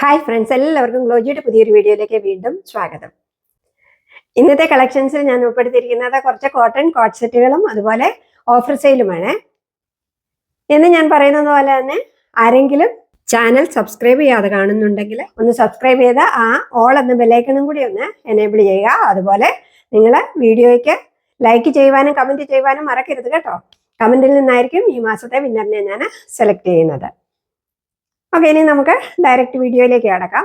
Hi friends എല്ലാവർക്കും ഗ്ലോജിയുടെ പുതിയൊരു വീഡിയോയിലേക്ക് വീണ്ടും സ്വാഗതം. ഇന്നത്തെ കളക്ഷൻസിൽ ഞാൻ ഉൾപ്പെടുത്തിയിരിക്കുന്നത് കുറച്ച് കോട്ടൺ കോട്ട് സെറ്റുകളും അതുപോലെ ഓഫർ സെയിലുമാണ് എന്ന് ഞാൻ പറയുന്നത് പോലെ തന്നെ ആരെങ്കിലും ചാനൽ സബ്സ്ക്രൈബ് ചെയ്യാതെ കാണുന്നുണ്ടെങ്കിൽ ഒന്ന് സബ്സ്ക്രൈബ് ചെയ്ത് ആ ഓൾ എന്ന ബെല്ലൈക്കണും കൂടി ഒന്ന് എനേബിൾ ചെയ്യുക. അതുപോലെ നിങ്ങൾ വീഡിയോയ്ക്ക് ലൈക്ക് ചെയ്യുവാനും കമന്റ് ചെയ്യുവാനും മറക്കരുത് കേട്ടോ. കമന്റിൽ നിന്നായിരിക്കും ഈ മാസത്തെ വിന്നറിനെ ഞാൻ സെലക്ട് ചെയ്യുന്നത്. ഓക്കെ ഇനി നമുക്ക് ഡയറക്റ്റ് വീഡിയോയിലേക്ക് കടക്കാം.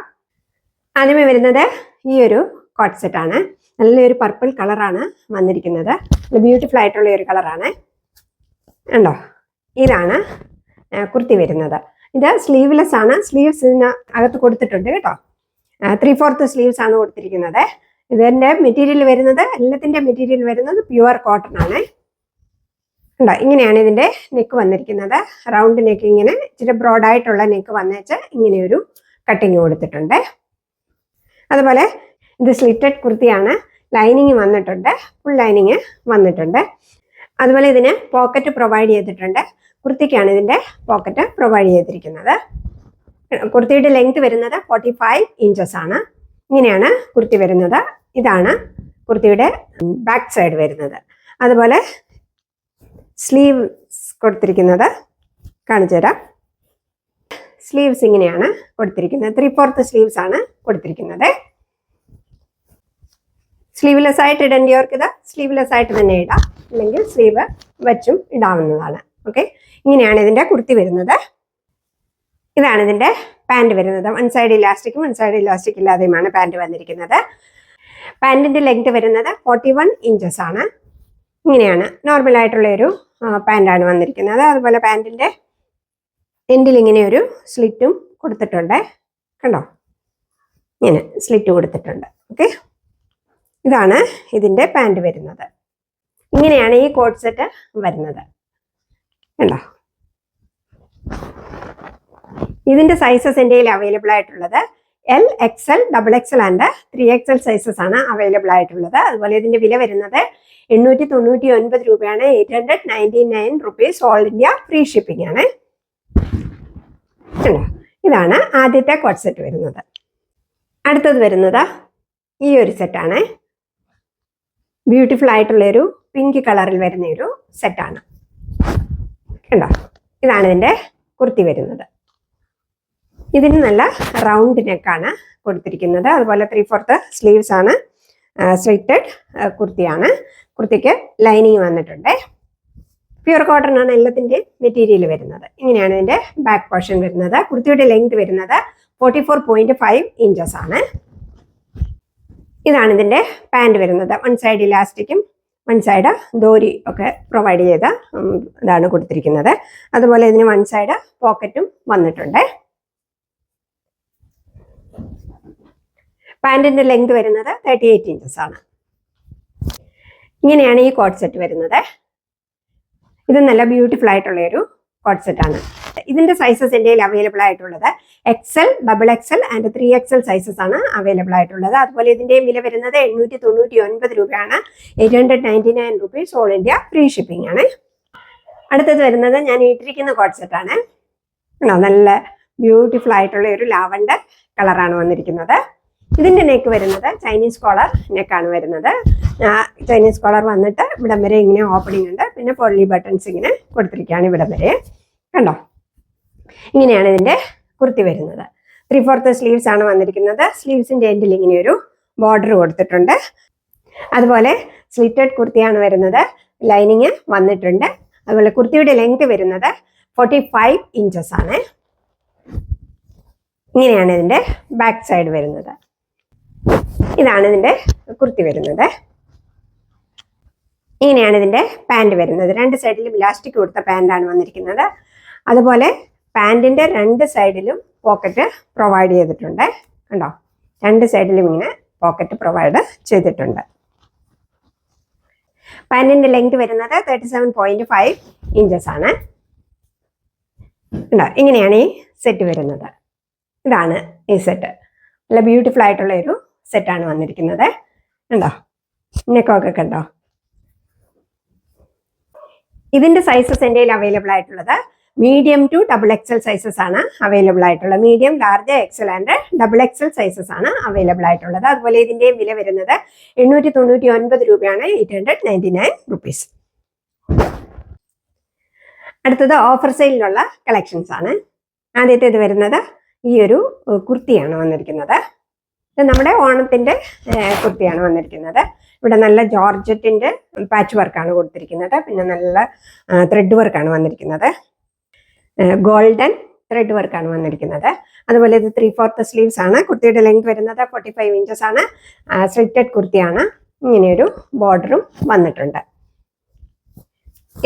ആദ്യമേ വരുന്നത് ഈ ഒരു കോട്ട് സെറ്റ് ആണ്. നല്ലൊരു പർപ്പിൾ കളറാണ് വന്നിരിക്കുന്നത്. ബ്യൂട്ടിഫുൾ ആയിട്ടുള്ള ഒരു കളറാണ് ഉണ്ടോ ഇതാണ് കുർത്തി വരുന്നത്. ഇത് സ്ലീവ്ലെസ് ആണ്. സ്ലീവ്സ് അകത്ത് കൊടുത്തിട്ടുണ്ട് കേട്ടോ. ത്രീ ഫോർത്ത് സ്ലീവ്സ് ആണ് കൊടുത്തിരിക്കുന്നത്. ഇതിന്റെ മെറ്റീരിയൽ വരുന്നത് എല്ലാത്തിന്റെ മെറ്റീരിയൽ വരുന്നത് പ്യുവർ കോട്ടൺ ആണ്. ഉണ്ടോ ഇങ്ങനെയാണ് ഇതിന്റെ നെക്ക് വന്നിരിക്കുന്നത്. റൗണ്ട് നെക്ക് ഇങ്ങനെ ഇച്ചിരി ബ്രോഡായിട്ടുള്ള നെക്ക് വന്നേച്ച് ഇങ്ങനെ ഒരു കട്ടിങ് കൊടുത്തിട്ടുണ്ട്. അതുപോലെ ഇത് സ്ലിറ്റഡ് കുർത്തിയാണ്. ലൈനിങ് വന്നിട്ടുണ്ട്. ഫുൾ ലൈനിങ് വന്നിട്ടുണ്ട്. അതുപോലെ ഇതിന് പോക്കറ്റ് പ്രൊവൈഡ് ചെയ്തിട്ടുണ്ട്. കുർത്തിക്കാണ് ഇതിന്റെ പോക്കറ്റ് പ്രൊവൈഡ് ചെയ്തിരിക്കുന്നത്. കുർത്തിയുടെ ലെങ്ത് വരുന്നത് ഫോർട്ടി ഫൈവ് ഇഞ്ചസ് ആണ്. ഇങ്ങനെയാണ് കുർത്തി വരുന്നത്. ഇതാണ് കുർത്തിയുടെ ബാക്ക് സൈഡ് വരുന്നത്. അതുപോലെ സ്ലീവ്സ് കൊടുത്തിരിക്കുന്നത് കാണിച്ചു തരാം. സ്ലീവ്സ് ഇങ്ങനെയാണ് കൊടുത്തിരിക്കുന്നത്. ത്രീ ഫോർത്ത് സ്ലീവ്സ് ആണ് കൊടുത്തിരിക്കുന്നത്. സ്ലീവ്ലെസ് ആയിട്ട് ഇടേണ്ടിയവർക്ക് ഇത് സ്ലീവ്ലെസ് ആയിട്ട് തന്നെ ഇടാം. അല്ലെങ്കിൽ സ്ലീവ് വെച്ചും ഇടാവുന്നതാണ്. ഓക്കെ ഇങ്ങനെയാണ് ഇതിന്റെ കുർത്തി വരുന്നത്. ഇതാണ് ഇതിന്റെ പാന്റ് വരുന്നത്. വൺ സൈഡ് ഇലാസ്റ്റിക്കും വൺ സൈഡ് ഇലാസ്റ്റിക് ഇല്ലാതെയുമാണ് പാന്റ് വന്നിരിക്കുന്നത്. പാന്റിന്റെ ലെങ്ത് വരുന്നത് ഫോർട്ടി വൺ ഇഞ്ചസ് ആണ്. ഇങ്ങനെയാണ്. നോർമൽ ആയിട്ടുള്ള ഒരു പാന്റാണ് വന്നിരിക്കുന്നത്. അതുപോലെ പാന്റിന്റെ എൻഡിൽ ഇങ്ങനെ ഒരു സ്ലിറ്റും കൊടുത്തിട്ടുണ്ട്. കണ്ടോ? ഇങ്ങനെ സ്ലിറ്റ് കൊടുത്തിട്ടുണ്ട്. ഓക്കെ ഇതാണ് ഇതിന്റെ പാന്റ് വരുന്നത്. ഇങ്ങനെയാണ് ഈ കോട്ട് സെറ്റ് വരുന്നത്. കണ്ടോ? ഇതിന്റെ സൈസസ് എന്റെ കയ്യിൽ അവൈലബിൾ ആയിട്ടുള്ളത് L X L double X L and three X L sizes ആണ് അവൈലബിൾ ആയിട്ടുള്ളത്. അതുപോലെ ഇതിന്റെ വില വരുന്നത് എണ്ണൂറ്റി തൊണ്ണൂറ്റി ഒൻപത് രൂപയാണ് eight hundred ninety nine rupees all India free shipping ആണ്? ഇതാണ് ആദ്യത്തെ കോട്ട് സെറ്റ് വരുന്നത്. അടുത്തത് വരുന്നത് ഈ ഒരു സെറ്റാണ് ബ്യൂട്ടിഫുൾ ആയിട്ടുള്ള ഒരു പിങ്ക് കളറിൽ വരുന്ന ഒരു സെറ്റാണ് കണ്ടോ? ഇതാണ് ഇതിന്റെ കുർത്തി വരുന്നത്. ഇതിന് നല്ല റൗണ്ട് നെക്കാണ് കൊടുത്തിരിക്കുന്നത്. അതുപോലെ ത്രീ ഫോർത്ത് സ്ലീവ്സ് ആണ്. സ്ലിറ്റഡ് കുർത്തിയാണ്. കുർത്തിക്ക് ലൈനിങ് വന്നിട്ടുണ്ട്. പ്യുർ കോട്ടൺ ആണ് എല്ലാത്തിന്റെ മെറ്റീരിയൽ വരുന്നത്. ഇങ്ങനെയാണ് ഇതിന്റെ ബാക്ക് പോർഷൻ വരുന്നത്. കുർത്തിയുടെ ലെങ്ത് വരുന്നത് forty four point five inches ആണ്. ഇതാണ് ഇതിന്റെ പാന്റ് വരുന്നത്. വൺ സൈഡ് ഇലാസ്റ്റിക്കും വൺ സൈഡ് ദോരി ഒക്കെ പ്രൊവൈഡ് ചെയ്ത ഇതാണ് കൊടുത്തിരിക്കുന്നത്. അതുപോലെ ഇതിന് വൺ സൈഡ് പോക്കറ്റും വന്നിട്ടുണ്ട്. പാന്റിന്റെ ലെങ്ത് വരുന്നത് തേർട്ടി എയ്റ്റ് ഇഞ്ചസ് ആണ്. ഇങ്ങനെയാണ് ഈ കോട്ട് സെറ്റ് വരുന്നത്. ഇത് നല്ല ബ്യൂട്ടിഫുൾ ആയിട്ടുള്ള ഒരു കോട്ട് സെറ്റ് ആണ്. ഇതിന്റെ സൈസസ് എന്റെ അവൈലബിൾ ആയിട്ടുള്ളത് XL double XL and three XL sizes ആണ് അവൈലബിൾ ആയിട്ടുള്ളത്. അതുപോലെ ഇതിന്റെ വില വരുന്നത് എണ്ണൂറ്റി തൊണ്ണൂറ്റി ഒൻപത് രൂപയാണ്. Eight hundred ninety nine rupees all India free shipping ആണ്. അടുത്തത് വരുന്നത് ഞാൻ ഇട്ടിരിക്കുന്ന കോട്ട് സെറ്റ് ആണ്. നല്ല ബ്യൂട്ടിഫുൾ ആയിട്ടുള്ള ഒരു ലാവണ്ടർ കളറാണ് വന്നിരിക്കുന്നത്. ഇതിന്റെ നെക്ക് വരുന്നത് ചൈനീസ് കോളർ നെക്കാണ് വരുന്നത്. ചൈനീസ് കോളർ വന്നിട്ട് ഇവിടം വരെ ഇങ്ങനെ ഓപ്പണിംഗ് ഉണ്ട്. പിന്നെ പൊള്ളി ബട്ടൺസ് ഇങ്ങനെ കൊടുത്തിരിക്കുകയാണ് ഇവിടം വരെ. കണ്ടോ? ഇങ്ങനെയാണ് ഇതിന്റെ കുർത്തി വരുന്നത്. ത്രീ ഫോർത്ത് സ്ലീവ്സ് ആണ് വന്നിരിക്കുന്നത്. സ്ലീവ്സിന്റെ എൻഡിൽ ഇങ്ങനെ ഒരു ബോർഡർ കൊടുത്തിട്ടുണ്ട്. അതുപോലെ സ്ലിറ്റഡ് കുർത്തിയാണ് വരുന്നത്. ലൈനിങ് വന്നിട്ടുണ്ട്. അതുപോലെ കുർത്തിയുടെ ലെങ്ത് വരുന്നത് ഫോർട്ടി ഫൈവ് ഇഞ്ചസ് ആണ്. ഇങ്ങനെയാണ് ഇതിന്റെ ബാക്ക് സൈഡ് വരുന്നത്. ഇതാണ് ഇതിന്റെ കുർത്തി വരുന്നത്. ഇങ്ങനെയാണ് ഇതിന്റെ പാന്റ് വരുന്നത്. രണ്ട് സൈഡിലും ഇലാസ്റ്റിക് കൊടുത്ത പാന്റാണ് വന്നിരിക്കുന്നത്. അതുപോലെ പാന്റിന്റെ രണ്ട് സൈഡിലും പോക്കറ്റ് പ്രൊവൈഡ് ചെയ്തിട്ടുണ്ട്. കണ്ടോ? രണ്ട് സൈഡിലും ഇങ്ങനെ പോക്കറ്റ് പ്രൊവൈഡ് ചെയ്തിട്ടുണ്ട്. പാന്റിന്റെ ലെങ്ത് വരുന്നത് thirty seven point five inches ആണ്. ഉണ്ടോ ഇങ്ങനെയാണ് ഈ സെറ്റ് വരുന്നത്. ഇതാണ് ഈ സെറ്റ് നല്ല ബ്യൂട്ടിഫുൾ ആയിട്ടുള്ള ഒരു സെറ്റാണ് വന്നിരിക്കുന്നത്. ഉണ്ടോ നെക്കൊക്കെ കണ്ടോ? ഇതിന്റെ സൈസസ് എന്റെ കയ്യിൽ അവൈലബിൾ ആയിട്ടുള്ളത് medium to double XL sizes ആണ് അവൈലബിൾ ആയിട്ടുള്ളത്. Medium large XL and double XL sizes ആണ് അവൈലബിൾ ആയിട്ടുള്ളത്. അതുപോലെ ഇതിന്റെ വില വരുന്നത് എണ്ണൂറ്റി തൊണ്ണൂറ്റി ഒൻപത് രൂപയാണ് eight hundred ninety nine rupees അടുത്തത് ഓഫർ സെയിലിലുള്ള കളക്ഷൻസ് ആണ്. ആദ്യത്തെ ഇത് വരുന്നത് ഈ ഒരു കുർത്തിയാണ് വന്നിരിക്കുന്നത്. ഇത് നമ്മുടെ ഓണത്തിന്റെ കുർത്തിയാണ് വന്നിരിക്കുന്നത്. ഇവിടെ നല്ല ജോർജറ്റിന്റെ പാച്ച് വർക്കാണ് കൊടുത്തിരിക്കുന്നത്. പിന്നെ നല്ല ത്രെഡ് വർക്കാണ് വന്നിരിക്കുന്നത്. ഗോൾഡൻ ത്രെഡ് വർക്കാണ് വന്നിരിക്കുന്നത്. അതുപോലെ ഇത് ത്രീ ഫോർത്ത് സ്ലീവ്സ് ആണ്. കുർത്തിയുടെ ലെങ്ത് വരുന്നത് ഫോർട്ടി ഫൈവ് ഇഞ്ചസ് ആണ് സ്ലിറ്റഡ് കുർത്തിയാണ്. ഇങ്ങനെയൊരു ബോർഡറും വന്നിട്ടുണ്ട്.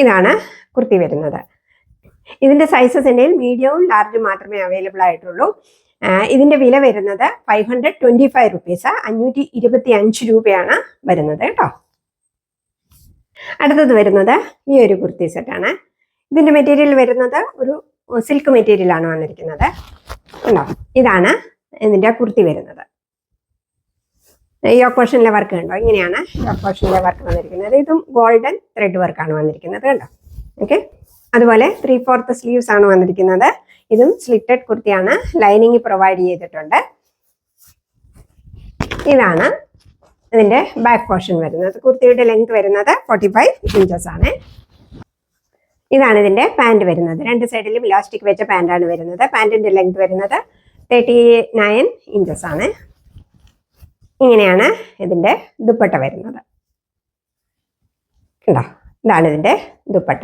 ഇതാണ് കുർത്തി വരുന്നത്. ഇതിന്റെ സൈസസ് എന്റെ മീഡിയവും ലാർജും മാത്രമേ അവൈലബിൾ ആയിട്ടുള്ളൂ. ആ, ഇതിന്റെ വില വരുന്നത് five hundred twenty five rupees അഞ്ഞൂറ്റി ഇരുപത്തി അഞ്ച് രൂപയാണ് വരുന്നത് കേട്ടോ. അടുത്തത് വരുന്നത് ഈ ഒരു കുർത്തി സെറ്റാണ് ഇതിന്റെ മെറ്റീരിയൽ വരുന്നത് ഒരു സിൽക്ക് മെറ്റീരിയലാണ് വന്നിരിക്കുന്നത്. ഉണ്ടോ ഇതാണ് ഇതിന്റെ കുർത്തി വരുന്നത്. യോക്ക് പോർഷനിലെ വർക്ക് കണ്ടോ? ഇങ്ങനെയാണ് യോക്ക് പോർഷനിലെ വർക്ക് വന്നിരിക്കുന്നത്. ഇതും ഗോൾഡൻ ത്രെഡ് വർക്കാണ് വന്നിരിക്കുന്നത് കണ്ടോ? ഓക്കെ അതുപോലെ ത്രീ ഫോർത്ത് സ്ലീവ്സ് ആണ് വന്നിരിക്കുന്നത്. ഇതും സ്ലിറ്റഡ് കുർത്തിയാണ് ലൈനിങ് പ്രൊവൈഡ് ചെയ്തിട്ടുണ്ട്. ഇതാണ് ഇതിന്റെ ബാക്ക് പോർഷൻ വരുന്നത്. കുർത്തിയുടെ ലെങ്ത് വരുന്നത് ഫോർട്ടി ഫൈവ് ഇഞ്ചസ് ആണ്. ഇതാണ് ഇതിന്റെ പാന്റ് വരുന്നത്. രണ്ട് സൈഡിലും ഇലാസ്റ്റിക് വെച്ച പാന്റാണ് വരുന്നത്. പാന്റിന്റെ ലെങ്ത് വരുന്നത് തേർട്ടി നയൻ ഇഞ്ചസ് ആണ്. ഇങ്ങനെയാണ് ഇതിന്റെ ദുപ്പട്ട വരുന്നത്. ഉണ്ടോ ഇതാണ് ഇതിന്റെ ദുപ്പട്ട.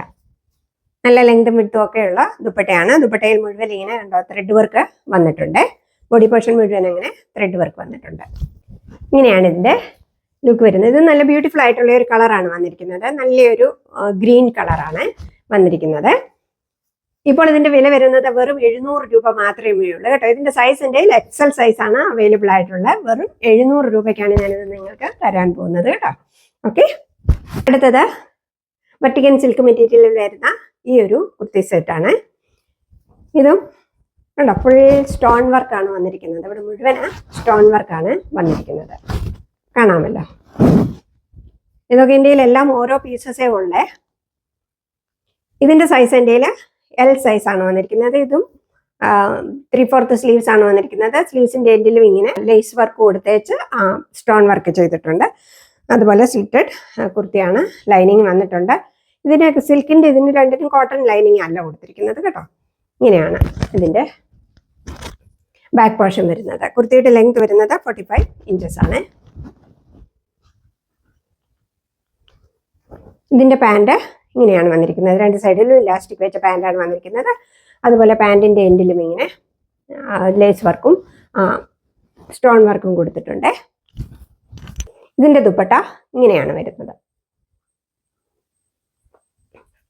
നല്ല ലെങ്തും വിട്ടും ഉള്ള ദുപ്പട്ടയാണ്. ദുപ്പട്ടയിൽ മുഴുവൻ ഇങ്ങനെ കണ്ടോ ത്രെഡ് വർക്ക് വന്നിട്ടുണ്ട്. ബോഡി പോർഷൻ മുഴുവൻ അങ്ങനെ ത്രെഡ് വർക്ക് വന്നിട്ടുണ്ട്. ഇങ്ങനെയാണ് ഇതിന്റെ ലുക്ക് വരുന്നത്. ഇത് നല്ല ബ്യൂട്ടിഫുൾ ആയിട്ടുള്ള ഒരു കളറാണ് വന്നിരിക്കുന്നത്. നല്ലൊരു ഗ്രീൻ കളറാണ് വന്നിരിക്കുന്നത്. ഇപ്പോൾ ഇതിന്റെ വില വരുന്നത് വെറും എഴുന്നൂറ് രൂപ മാത്രമേ ഉള്ളൂ കേട്ടോ. ഇതിന്റെ സൈസിന്റെ എക്സൽ സൈസ് ആണ് അവൈലബിൾ ആയിട്ടുള്ളത് വെറും എഴുന്നൂറ് രൂപയ്ക്കാണ് ഞാനിത് നിങ്ങൾക്ക് തരാൻ പോകുന്നത് കേട്ടോ. ഓക്കെ അടുത്തത് വട്ടിക്കൻ സിൽക്ക് മെറ്റീരിയലിൽ വരുന്ന ഈ ഒരു കുർത്തി സെറ്റാണ് ഇതും കണ്ടോ ഫുൾ സ്റ്റോൺ വർക്കാണ് വന്നിരിക്കുന്നത്. ഇവിടെ മുഴുവൻ സ്റ്റോൺ വർക്കാണ് വന്നിരിക്കുന്നത്. കാണാമല്ലോ. ഇതൊക്കെ ഇന്ത്യയിൽ എല്ലാം ഓരോ പീസസേ ഉള്ളേ. ഇതിന്റെ സൈസ് എന്റെ എൽ സൈസ് ആണ് വന്നിരിക്കുന്നത്. ഇതും ത്രീ ഫോർത്ത് സ്ലീവ്സ് ആണ് വന്നിരിക്കുന്നത്. സ്ലീവ്സിന്റെ എൻഡിലും ഇങ്ങനെ ലേസ് വർക്ക് കൊടുത്തേച്ച് സ്റ്റോൺ വർക്ക് ചെയ്തിട്ടുണ്ട്. അതുപോലെ സ്ലിറ്റഡ് കുർത്തിയാണ് ലൈനിങ് വന്നിട്ടുണ്ട്. ഇതിന് സിൽക്കിന്റെ ഇതിന് രണ്ടിനും കോട്ടൺ ലൈനിങ് അല്ല കൊടുത്തിരിക്കുന്നത് കേട്ടോ. ഇങ്ങനെയാണ് ഇതിന്റെ ബാക്ക് പോർഷൻ വരുന്നത്. കുർത്തിയുടെ ലെങ്ത് വരുന്നത് ഫോർട്ടി ഫൈവ് ഇഞ്ചസ് ആണ്. ഇതിന്റെ പാന്റ് ഇങ്ങനെയാണ് വന്നിരിക്കുന്നത്. രണ്ട് സൈഡിലും ഇലാസ്റ്റിക് വെച്ച പാന്റാണ് വന്നിരിക്കുന്നത്. അതുപോലെ പാന്റിന്റെ എൻഡിലും ഇങ്ങനെ ലേസ് വർക്കും സ്റ്റോൺ വർക്കും കൊടുത്തിട്ടുണ്ട്. ഇതിന്റെ ദുപ്പട്ട ഇങ്ങനെയാണ് വരുന്നത്.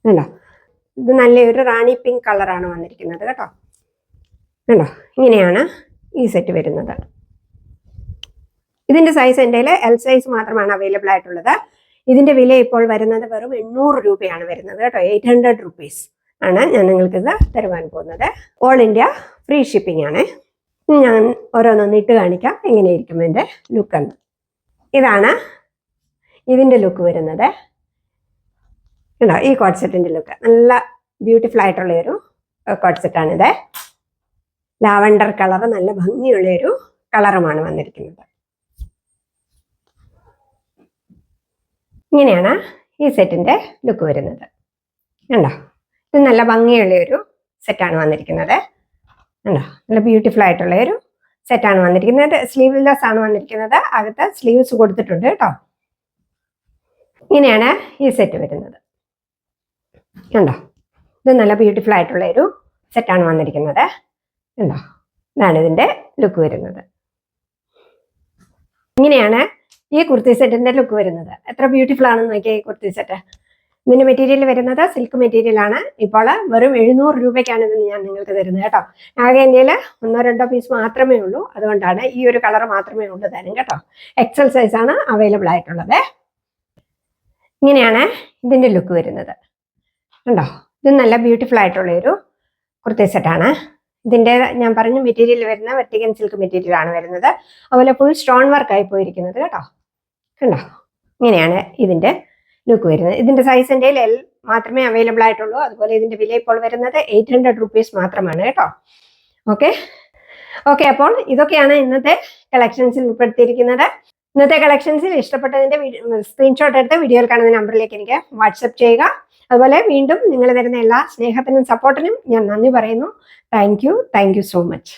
കണ്ടോ? ഇത് നല്ലൊരു റാണി പിങ്ക് കളറാണ് വന്നിരിക്കുന്നത് കേട്ടോ. കണ്ടോ? ഇങ്ങനെയാണ് ഈ സെറ്റ് വരുന്നത്. ഇതിന്റെ സൈസ് എന്റെ എൽ സൈസ് മാത്രമാണ് അവൈലബിൾ ആയിട്ടുള്ളത്. ഇതിന്റെ വില ഇപ്പോൾ വരുന്നത് വെറും എണ്ണൂറ് രൂപയാണ് വരുന്നത് കേട്ടോ. എയ്റ്റ് ഹൺഡ്രഡ് റുപ്പീസ് ആണ് ഞാൻ നിങ്ങൾക്ക് ഇത് തരുവാൻ പോകുന്നത്. ഓൾ ഇന്ത്യ ഫ്രീ ഷിപ്പിംഗ് ആണ്. ഞാൻ ഓരോന്നൊന്ന് ഇട്ട് കാണിക്കാം. എങ്ങനെയായിരിക്കും എന്റെ ലുക്ക് എന്ന്. ഇതാണ് ഇതിന്റെ ലുക്ക് വരുന്നത്. ഉണ്ടോ ഈ കോട്ട് സെറ്റിന്റെ ലുക്ക് നല്ല ബ്യൂട്ടിഫുൾ ആയിട്ടുള്ള ഒരു കോട്ട് സെറ്റാണിത് ലാവണ്ടർ കളർ നല്ല ഭംഗിയുള്ള ഒരു കളറുമാണ് വന്നിരിക്കുന്നത്. ഇങ്ങനെയാണ് ഈ സെറ്റിന്റെ ലുക്ക് വരുന്നത്. കണ്ടോ? ഇത് നല്ല ഭംഗിയുള്ള ഒരു സെറ്റാണ് വന്നിരിക്കുന്നത്. കണ്ടോ? നല്ല ബ്യൂട്ടിഫുൾ ആയിട്ടുള്ള ഒരു സെറ്റാണ് വന്നിരിക്കുന്നത്. സ്ലീവ്ലെസ് ആണ് വന്നിരിക്കുന്നത്. അകത്ത് സ്ലീവ്സ് കൊടുത്തിട്ടുണ്ട് കേട്ടോ. ഇങ്ങനെയാണ് ഈ സെറ്റ് വരുന്നത്. കണ്ടോ? ഇത് നല്ല ബ്യൂട്ടിഫുൾ ആയിട്ടുള്ള ഒരു സെറ്റാണ് വന്നിരിക്കുന്നത്. കണ്ടോ? ഇതാണ് ഇതിന്റെ ലുക്ക് വരുന്നത്. ഇങ്ങനെയാണ് ഈ കുർത്തി സെറ്റിന്റെ ലുക്ക് വരുന്നത്. എത്ര ബ്യൂട്ടിഫുൾ ആണെന്ന് നോക്കിയാൽ ഈ കുർത്തി സെറ്റ് ഇതിന്റെ മെറ്റീരിയൽ വരുന്നത് സിൽക്ക് മെറ്റീരിയൽ ആണ്. ഇപ്പോൾ വെറും എഴുന്നൂറ് രൂപയ്ക്കാണ് ഇത് ഞാൻ നിങ്ങൾക്ക് തരുന്നത് കേട്ടോ. ആകെ ഒന്നോ രണ്ടോ പീസ് മാത്രമേ ഉള്ളൂ. അതുകൊണ്ടാണ് ഈ ഒരു കളർ മാത്രമേ ഉള്ളൂ തരും കേട്ടോ. എക്സൽ സൈസ് ആണ് അവൈലബിൾ ആയിട്ടുള്ളത്. ഇങ്ങനെയാണ് ഇതിന്റെ ലുക്ക് വരുന്നത്. കണ്ടോ? ഇത് നല്ല ബ്യൂട്ടിഫുൾ ആയിട്ടുള്ള ഒരു കുർത്തി സെറ്റാണ് ഇതിന്റെ ഞാൻ പറഞ്ഞു മെറ്റീരിയൽ വരുന്ന വെർട്ടിക്കൻ സിൽക്ക് മെറ്റീരിയൽ ആണ് വരുന്നത്. അതുപോലെ ഫുൾ സ്റ്റോൺ ആയി പോയിരിക്കുന്നത് കേട്ടോ. കണ്ടോ? ഇങ്ങനെയാണ് ഇതിന്റെ ലുക്ക് വരുന്നത്. ഇതിന്റെ സൈസ് എന്റെ എൽ മാത്രമേ അവൈലബിൾ ആയിട്ടുള്ളൂ. അതുപോലെ ഇതിന്റെ വില ഇപ്പോൾ വരുന്നത് എയ്റ്റ് ഹൺഡ്രഡ് റുപ്പീസ് മാത്രമാണ് കേട്ടോ. ഓക്കെ ഓക്കെ അപ്പോൾ ഇതൊക്കെയാണ് ഇന്നത്തെ കളക്ഷൻസിൽ ഉൾപ്പെടുത്തിയിരിക്കുന്നത്. ഇന്നത്തെ കളക്ഷൻസിൽ ഇഷ്ടപ്പെട്ടതിന്റെ സ്ക്രീൻഷോട്ട് എടുത്ത് വീഡിയോയിൽ കാണുന്ന നമ്പറിലേക്ക് എനിക്ക് വാട്സപ്പ് ചെയ്യുക. അതുപോലെ വീണ്ടും നിങ്ങൾ തരുന്ന എല്ലാ സ്നേഹത്തിനും സപ്പോർട്ടിനും ഞാൻ നന്ദി പറയുന്നു. Thank you thank you so much